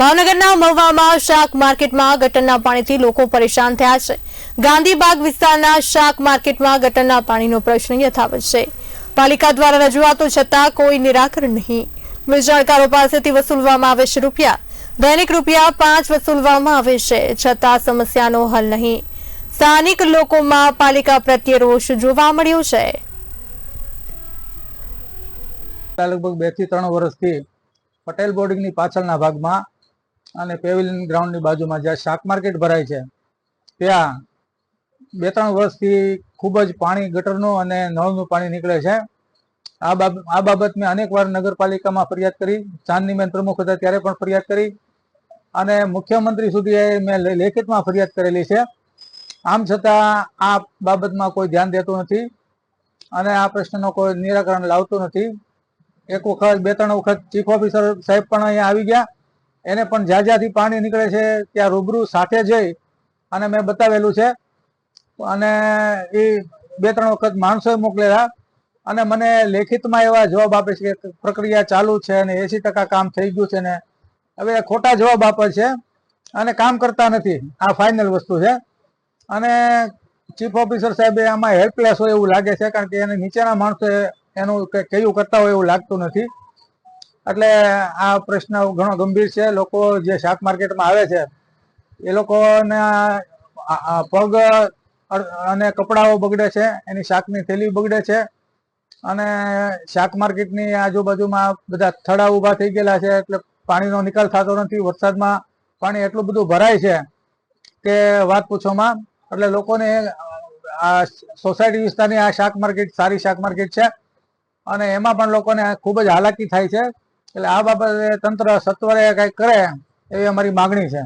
ભાવનગરના મહુવામાં શાક માર્કેટમાં ગટરના પાણીથી લોકો પરેશાન થયા છે. ગાંધીબાગ વિસ્તારના શાક માર્કેટમાં ગટરના પાણીનો પ્રશ્ન યથાવત છે. પાલિકા દ્વારા રજૂઆતો છતાં કોઈ નિરાકરણ નહીં. વેચાણકારો પાસેથી વસૂલવામાં આવે છે રૂપિયા. દૈનિક રૂપિયા પાંચ વસૂલવામાં આવે છે, છતાં સમસ્યાનો હલ નહીં. સ્થાનિક લોકોમાં પાલિકા પ્રત્યે રોષ જોવા મળ્યો છે. લગભગ બેથી ત્રણ વર્ષથી પટેલ બોર્ડિંગની પાછળના ભાગમાં અને પેવિલિયન ગ્રાઉન્ડની બાજુમાં જ્યાં શાક માર્કેટ ભરાય છે, ત્યાં બે ત્રણ વર્ષથી ખૂબ જ પાણી ગટરનું અને નળનું પાણી નીકળે છે. આ બાબત આ બાબત મેં અનેકવાર નગરપાલિકામાં ફરિયાદ કરી ચાંદનીબેન પ્રમુખ હતા ત્યારે પણ ફરિયાદ કરી અને મુખ્યમંત્રી સુધી મેં લેખિતમાં ફરિયાદ કરેલી છે. આમ છતાં આ બાબતમાં કોઈ ધ્યાન દેતું નથી અને આ પ્રશ્નનો કોઈ નિરાકરણ લાવતું નથી. એક વખત બે ત્રણ વખત ચીફ ઓફિસર સાહેબ પણ અહીંયા આવી ગયા એને પણ જ્યાં જ્યાંથી પાણી નીકળે છે, ત્યાં રૂબરૂ સાથે જઈ અને મેં બતાવેલું છે. અને એ બે ત્રણ વખત માણસોએ મોકલેલા અને મને લેખિતમાં એવા જવાબ આપે છે કે પ્રક્રિયા ચાલુ છે અને એસી ટકા કામ થઈ ગયું છે ને. હવે ખોટા જવાબ આપે છે અને કામ કરતા નથી. આ ફાઇનલ વસ્તુ છે. અને ચીફ ઓફિસર સાહેબે આમાં હેલ્પલેસ હોય એવું લાગે છે કારણ કે એને નીચેના માણસોએ એનું કયું કરતા હોય એવું લાગતું નથી. એટલે આ પ્રશ્ન ઘણો ગંભીર છે. લોકો જે શાક માર્કેટમાં આવે છે, એ લોકોને પગ અને કપડાઓ બગડે છે, એની શાકની થેલી બગડે છે અને શાક માર્કેટની આજુબાજુમાં બધા થડા ઊભા થઈ ગયેલા છે. એટલે પાણીનો નિકાલ થતો નથી. વરસાદમાં પાણી એટલું બધું ભરાય છે કે વાત પૂછોમાં. એટલે લોકોને આ સોસાયટી વિસ્તારની આ શાક માર્કેટ સારી શાક માર્કેટ છે અને એમાં પણ લોકોને ખૂબ જ હાલાકી થાય છે. એટલે આ બાબતે તંત્ર સત્વરે કંઈક કરે એવી અમારી માગણી છે.